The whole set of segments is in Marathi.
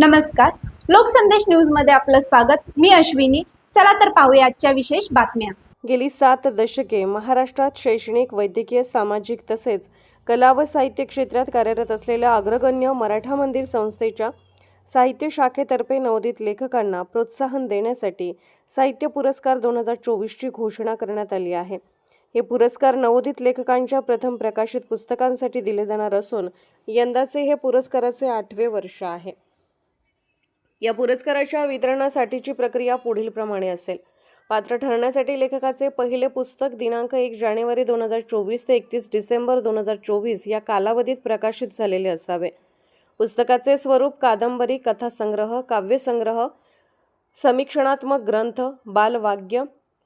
नमस्कार. लोकसंदेश न्यूजमध्ये आपलं स्वागत. मी अश्विनी. चला तर पाहूया आजच्या विशेष बातम्या. गेली सात दशके महाराष्ट्रात शैक्षणिक वैद्यकीय सामाजिक तसेच कला व साहित्य क्षेत्रात कार्यरत असलेल्या अग्रगण्य मराठा मंदिर संस्थेच्या साहित्य शाखेतर्फे नवोदित लेखकांना प्रोत्साहन देण्यासाठी साहित्य पुरस्कार दोन हजार चोवीसची घोषणा करण्यात आली आहे. हे पुरस्कार नवोदित लेखकांच्या प्रथम प्रकाशित पुस्तकांसाठी दिले जाणार असून यंदाचे हे पुरस्काराचे आठवे वर्ष आहे. या पुरस्काराच्या वितरणासाठीची प्रक्रिया पुढीलप्रमाणे असेल. पात्र ठरण्यासाठी लेखकाचे पहिले पुस्तक दिनांक एक जानेवारी दोन हजार चोवीस ते एकतीस डिसेंबर दोन हजार चोवीस या कालावधीत प्रकाशित झालेले असावे. पुस्तकाचे स्वरूप कादंबरी कथासंग्रह काव्यसंग्रह समीक्षणात्मक ग्रंथ बालवाग्य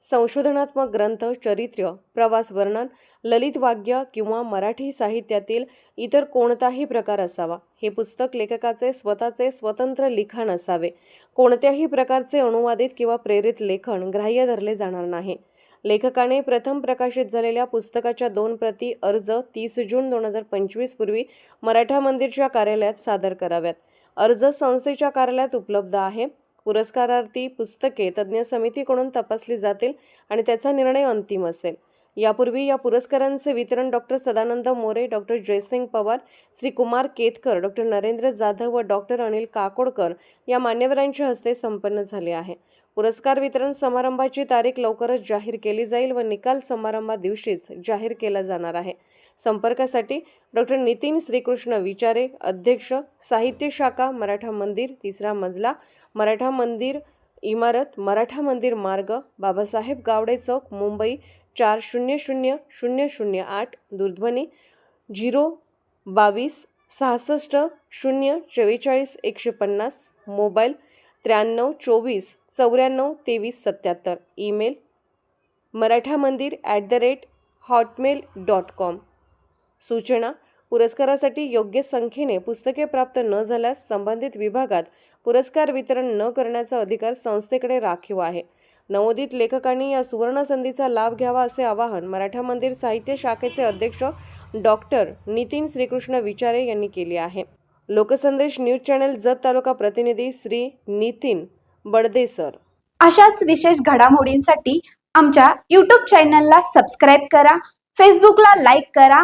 संशोधनात्मक ग्रंथ चरित्र प्रवास वर्णन ललित वाग्य किंवा मराठी साहित्यातील इतर कोणताही प्रकार असावा. हे पुस्तक लेखकाचे स्वतःचे स्वतंत्र लिखाण असावे. कोणत्याही प्रकारचे अनुवादित किंवा प्रेरित लेखन ग्राह्य धरले जाणार नाही. लेखकाने प्रथम प्रकाशित झालेल्या पुस्तकाच्या दोन प्रती अर्ज तीस जून दोन हजार पंचवीस पूर्वी मराठा मंदिरच्या कार्यालयात सादर कराव्यात. अर्ज संस्थेच्या कार्यालयात उपलब्ध आहे. पुरस्कारार्थी पुस्तके तज्ज्ञ समितीकडून तपासली जातील आणि त्याचा निर्णय अंतिम असेल. यापूर्वी या पुरस्कारांचे वितरण doctor Sadanand More doctor Jaysing Pawar Shri Kumar Ketkar doctor Narendra Jadhav व डॉक्टर अनिल काकोडकर या मान्यवरांच्या हस्ते संपन्न झाले आहे. पुरस्कार वितरण समारंभाची तारीख लवकरच जाहीर केली जाईल व निकाल समारंभा दिवशीच जाहीर केला जाणार आहे. संपर्कासाठी डॉक्टर नितीन श्रीकृष्ण विचारे अध्यक्ष साहित्य शाखा मराठा मंदिर तिसरा मजला मराठा मंदिर इमारत मराठा मंदिर मार्ग बाबासाहेब गावडे चौक मुंबई चार शून्य शून्य शून्य शून्य आठ दूरध्वनी झिरो बावीस सहासष्ट शून्य चव्वेचाळीस एकशे पन्नास मोबाईल त्र्याण्णव चोवीस चौऱ्याण्णव तेवीस सत्याहत्तर. Email Maratha Mandir at the rate Hotmail dot com. सूचना पुरस्कारासाठी योग्य संख्येने पुस्तके प्राप्त न झाल्यास संबंधित विभागात पुरस्कार वितरण न करण्याचा अधिकार संस्थेकडे राखीव आहे. नवोदित लेखकांनी या सुवर्ण संधीचा लाभ घ्यावा असे आवाहन मराठा मंदिर साहित्य शाखेचे अध्यक्ष डॉक्टर नितीन श्रीकृष्ण विचारे यांनी केले आहे. लोकसंदेश न्यूज चॅनल जत तालुका प्रतिनिधी श्री नितीन बडदेसर. अशाच विशेष घडामोडींसाठी आमच्या यूट्यूब चॅनलला सबस्क्राईब करा फेसबुकला लाईक करा